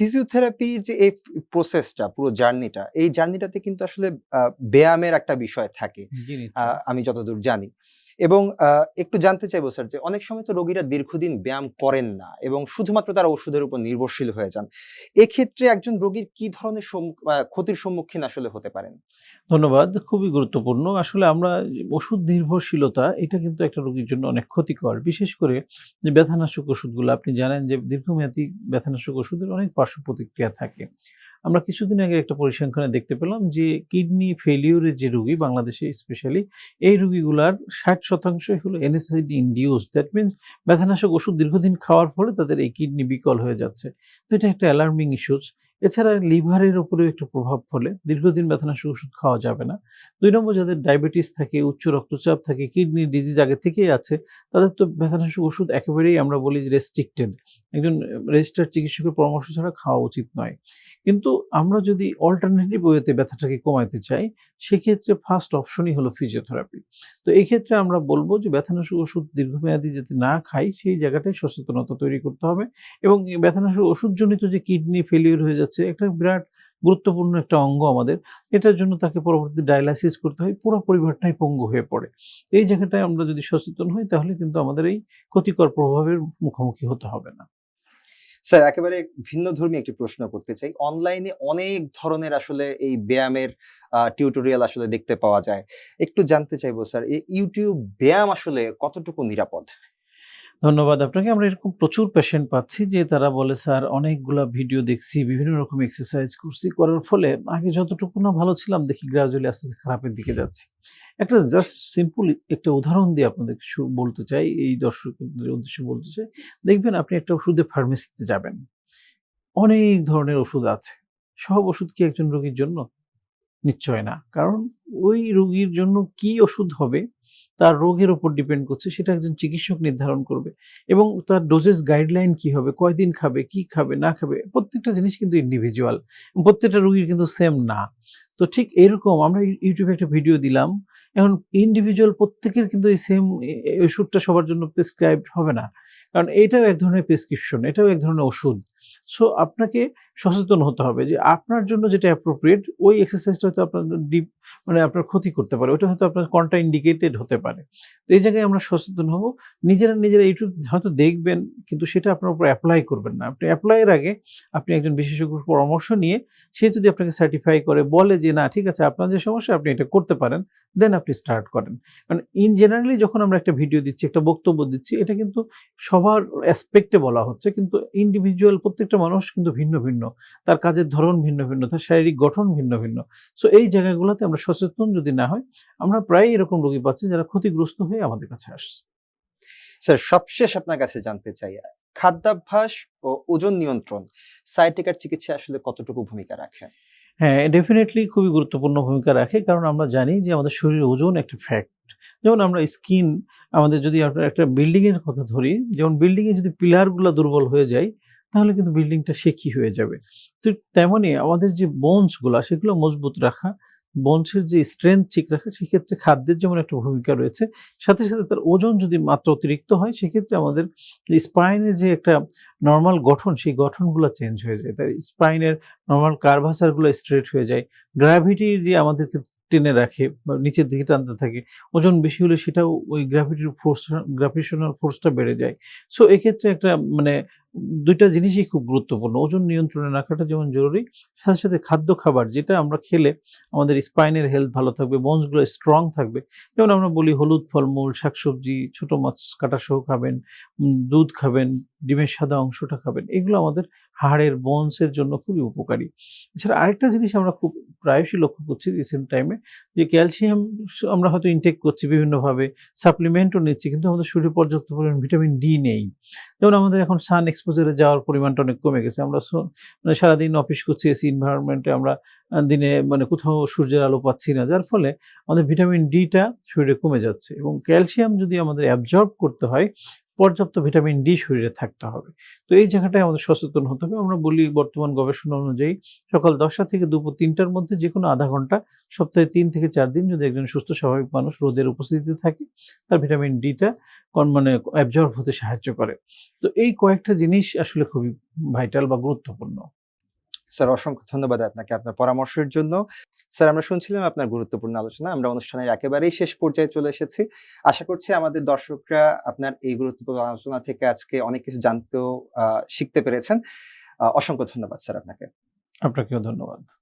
ফিজিওথেরাপির যে এই প্রসেসটা পুরো জার্নিটা এই জার্নিটাতে কিন্তু আসলে ব্যায়ামের একটা বিষয় থাকে। আমি যতদূর জানি। এবং একটু জানতে চাইব স্যার যে অনেক সময় তো রোগীরা দীর্ঘদিন ব্যায়াম করেন না এবং শুধুমাত্র তারা ওষুধের উপর নির্ভরশীল হয়ে যান। এক্ষেত্রে একজন রোগীর কি ধরনের ক্ষতির সম্মুখীন আসলে হতে পারেন? ধন্যবাদ। খুবই গুরুত্বপূর্ণ। আসলে আমরা ওষুধ নির্ভরশীলতা, এটা কিন্তু একটা রোগীর জন্য অনেক ক্ষতিকর। বিশেষ করে যে ব্যথানাশক ওষুধগুলো আপনি জানেন যে দীর্ঘমেয়াদী ব্যথানাশক ওষুধের অনেক পার্শ্ব প্রতিক্রিয়া থাকে। আমরা কিছুদিন আগে একটা পরিসংখ্যানে দেখতে পেলাম যে কিডনি ফেলিওরের যে রুগী, বাংলাদেশে স্পেশালি এই রুগীগুলার ষাট শতাংশই হলো এনএসআইডি ইন্ডিউস দ্যাট মিনস ব্যথানাশক ওষুধ দীর্ঘদিন খাওয়ার ফলে তাদের এই কিডনি বিকল হয়ে যাচ্ছে। তো এটা একটা অ্যালার্মিং ইস্যুস। এছাড়া লিভারের উপরেও একটু প্রভাব ফলে দীর্ঘদিন ব্যথানাশক ওষুধ খাওয়া যাবে না। দুই নম্বর যাদের ডায়াবেটিস থাকে, উচ্চ রক্তচাপ থাকে, কিডনি ডিজিজ আগে থেকেই আছে তাদের তো ব্যথানাশক ওষুধ একেবারেই আমরা বলি রেস্ট্রিক্টেড। একজন রেজিস্টার্ড চিকিৎসকের পরামর্শ ছাড়া খাওয়া উচিত নয়। কিন্তু আমরা যদি অল্টারনেটিভ ওয়েতে ব্যথাটাকে কমাইতে চাই সেক্ষেত্রে ফার্স্ট অপশনই হলো ফিজিওথেরাপি। তো এই ক্ষেত্রে আমরা বলব যে ব্যথানাশক ওষুধ দীর্ঘমেয়াদী যাতে না খাই সেই জায়গাটায় সচেতনতা তৈরি করতে হবে এবং ব্যথানাশক ওষুধজনিত যে কিডনি ফেলিওর হয়ে যাচ্ছে একটা বিরাট গুরুত্বপূর্ণ একটা অঙ্গ আমাদের। এটার জন্য তাকে পরবর্তীতে ডায়ালাইসিস করতে হয়। পুরো পরিবারটাই পঙ্গু হয়ে পড়ে। এই জায়গাটায় আমরা যদি সচেতন হই, তাহলে কিন্তু আমাদের এই ক্ষতিকর প্রভাবের মুখোমুখি হতে হবে না। স্যার, একেবারে ভিন্নধর্মী একটি প্রশ্ন করতে চাই। অনলাইনে অনেক ধরনের আসলে এই ব্যায়ামের টিউটোরিয়াল আসলে দেখতে পাওয়া যায়। একটু জানতে চাইব, স্যার YouTube ব্যায়াম আসলে কতটুকু নিরাপদ? ধন্যবাদ আপনাকে। আমরা এরকম প্রচুর পেশেন্ট পাচ্ছি যে তারা বলে, "স্যার অনেকগুলা ভিডিও দেখছি, বিভিন্ন রকম এক্সারসাইজ করছি। করার ফলে আগে যতটুকু না ভালো ছিলাম দেখি গ্রাজুয়ালি আস্তে, আস্তে খারাপের দিকে যাচ্ছি।" একটা জাস্ট সিম্পল একটা উদাহরণ দিয়ে আপনাদের বলতে চাই, এই দর্শকদের উদ্দেশ্যে বলতে চাই। দেখবেন আপনি একটা ওষুধের ফার্মেসিতে যাবেন। অনেক ধরনের ওষুধ আছে। সব ওষুধ কি একজন রোগীর জন্য? নিশ্চয় না। কারণ ওই রোগীর জন্য কি ওষুধ হবে তার রোগের উপর ডিপেন্ড করছে সেটা একজন চিকিৎসক নির্ধারণ করবে এবং তার ডোজেস গাইডলাইন কি হবে, কয়দিন খাবে, কি খাবে, না খাবে প্রত্যেকটা জিনিস কিন্তু ইন্ডিভিজুয়াল। প্রত্যেকটা রোগীর কিন্তু সেম না। তো ঠিক এরকম আমরা ইউ YouTube একটা ভিডিও দিলাম। এখন ইন্ডিভিজুয়াল প্রত্যেকের কিন্তু এই সেম ওষুধটা সবার জন্য প্রেসক্রাইব হবে না। কারণ এটাও এক ধরনের প্রেসক্রিপশন, এটাও এক ধরনের ওষুধ। সো আপনাকে সচেতন হতে হবে যে আপনার জন্য যেটা অ্যাপ্রোপ্রিয়েট ওই এক্সারসাইজটা হয়তো আপনার ডিপ মানে আপনার ক্ষতি করতে পারে। ওটা হয়তো আপনার কন্ট্রা ইন্ডিকেটেড হতে পারে। তো এই জায়গায় আমরা সচেতন হব। নিজেরা, নিজেরা YouTube হয়তো দেখবেন কিন্তু সেটা আপনার উপর অ্যাপ্লাই করবেন না। আপনি অ্যাপ্লাইয়ের আগে আপনি একজন বিশেষজ্ঞর পরামর্শ নিয়ে সে যদি আপনাকে সার্টিফাই করে বলে যে না ঠিক আছে আপনার যে সমস্যা আপনি এটা করতে পারেন, দেন আপনি স্টার্ট করেন। কারণ ইন জেনারেলি যখন আমরা একটা ভিডিও দিচ্ছি, একটা বক্তব্য দিচ্ছি এটা কিন্তু সবার অ্যাসপেক্ট বলা হচ্ছে। কিন্তু ইন্ডিভিজুয়াল প্রত্যেকটা মানুষ কিন্তু ভিন্ন, ভিন্ন। তার কাজের ধরন ভিন্ন, ভিন্ন। তার শারীরিক গঠন ভিন্ন, ভিন্ন। সো এই জায়গাগুলোতে আমরা সচেতন যদি না হই, আমরা প্রায়ই এরকম রোগী পাচ্ছি যারা ক্ষতিগ্রস্ত হয়ে আমাদের কাছে আসছে। স্যার সবশেষ আপনার কাছে জানতে চাই খাদ্যাভ্যাস ও ওজন নিয়ন্ত্রণ সায়াটিকার চিকিৎসায় আসলে কতটুকু ভূমিকা রাখে? হ্যাঁ, ডেফিনেটলি খুবই গুরুত্বপূর্ণ ভূমিকা রাখে। কারণ আমরা জানি যে আমাদের শরীরের ওজন একটা ফ্যাক্ট। যেমন আমরা স্কিন আমাদের যদি একটা বিল্ডিং এর কথা ধরি, যেমন বিল্ডিং এ যদি পিলারগুলা দুর্বল হয়ে যায় তাহলে কিন্তু বিল্ডিংটা শেকি হয়ে যাবে। তো তেমনই আমাদের যে বোনসগুলা সেগুলো মজবুত রাখা, এর যে স্ট্রেংথ ঠিক রাখা সেক্ষেত্রে খাদ্যের যেমন একটা ভূমিকা রয়েছে। সাথে, সাথে তার ওজন যদি মাত্র অতিরিক্ত হয় সেক্ষেত্রে আমাদের স্পাইনের যে একটা নর্মাল গঠন সেই গঠনগুলো চেঞ্জ হয়ে যায়। তার স্পাইনের নর্মাল কার্ভাচারগুলো স্ট্রেইট হয়ে যায়। গ্র্যাভিটি যে আমাদেরকে টেনে রাখে বা নিচের দিকে টানতে থাকে। ওজন বেশি হলে সেটাও ওই গ্র্যাভিটির ফোর্স গ্র্যাভিটেশনাল ফোর্সটা বেড়ে যায়। সো এক্ষেত্রে একটা মানে ২ টা জিনিসই খুব গুরুত্বপূর্ণ। ওজন নিয়ন্ত্রণে রাখাটা যেমন জরুরি, সাথে, সাথে খাদ্য খাবার যেটা আমরা খেলে আমাদের স্পাইনের হেলথ ভালো থাকবে, বোনসগুলো স্ট্রং থাকবে। যেমন আমরা বলি হলুদ ফলমূল, শাকসবজি, ছোটো মাছ কাটা সহ খাবেন, দুধ খাবেন, ডিমের সাদা অংশটা খাবেন। এগুলো আমাদের হাড়ের বোনস এর জন্য খুবই উপকারী। এছাড়া আরেকটা জিনিস আমরা খুব প্রায়শই লক্ষ্য করছি রিসেন্ট টাইমে যে ক্যালসিয়াম আমরা হয়তো ইনটেক করছি বিভিন্নভাবে, সাপ্লিমেন্টও নিচ্ছি কিন্তু আমাদের শরীরে পর্যাপ্ত পরিমাণ ভিটামিন ডি নেই। যেমন আমাদের এখন সান এক্সপোজার যাওয়ার পরিমাণটা অনেক কমে গেছে। আমরা মানে সারাদিন অফিস করছি এসি এনভায়রনমেন্ট এ আমরা দিনে মানে কোথাও সূর্যের আলো পাচ্ছি না। যার ফলে আমাদের ভিটামিন ডিটা শরীরে কমে যাচ্ছে এবং ক্যালসিয়াম যদি আমাদের অ্যাবজর্ব করতে হয় পর্যাপ্ত ভিটামিন ডি শরীরে থাকতে হবে। তো এই জায়গাটায় আমাদের সচেতন হতে হবে। আমরা বলি বর্তমান গবেষণা অনুযায়ী সকাল ১০টা থেকে দুপুর তিনটার মধ্যে যে কোনো আধা ঘণ্টা, সপ্তাহে তিন থেকে চার দিন যদি একজন সুস্থ, স্বাভাবিক মানুষ রোদের উপস্থিতিতে থাকে, তার ভিটামিন ডিটা মানে অ্যাবজর্ভ হতে সাহায্য করে। তো এই কয়েকটা জিনিস আসলে খুবই ভাইটাল বা গুরুত্বপূর্ণ। স্যার, অসংখ্য ধন্যবাদ আপনাকে আপনার পরামর্শের জন্য। স্যার, আমরা শুনছিলাম আপনার গুরুত্বপূর্ণ আলোচনা, আমরা অনুষ্ঠানের একেবারেই শেষ পর্যায়ে চলে এসেছি। আশা করছি আমাদের দর্শকরা আপনার এই গুরুত্বপূর্ণ আলোচনা থেকে আজকে অনেক কিছু জানতেও শিখতে পেরেছেন। অসংখ্য ধন্যবাদ স্যার আপনাকে। আপনাকেও ধন্যবাদ।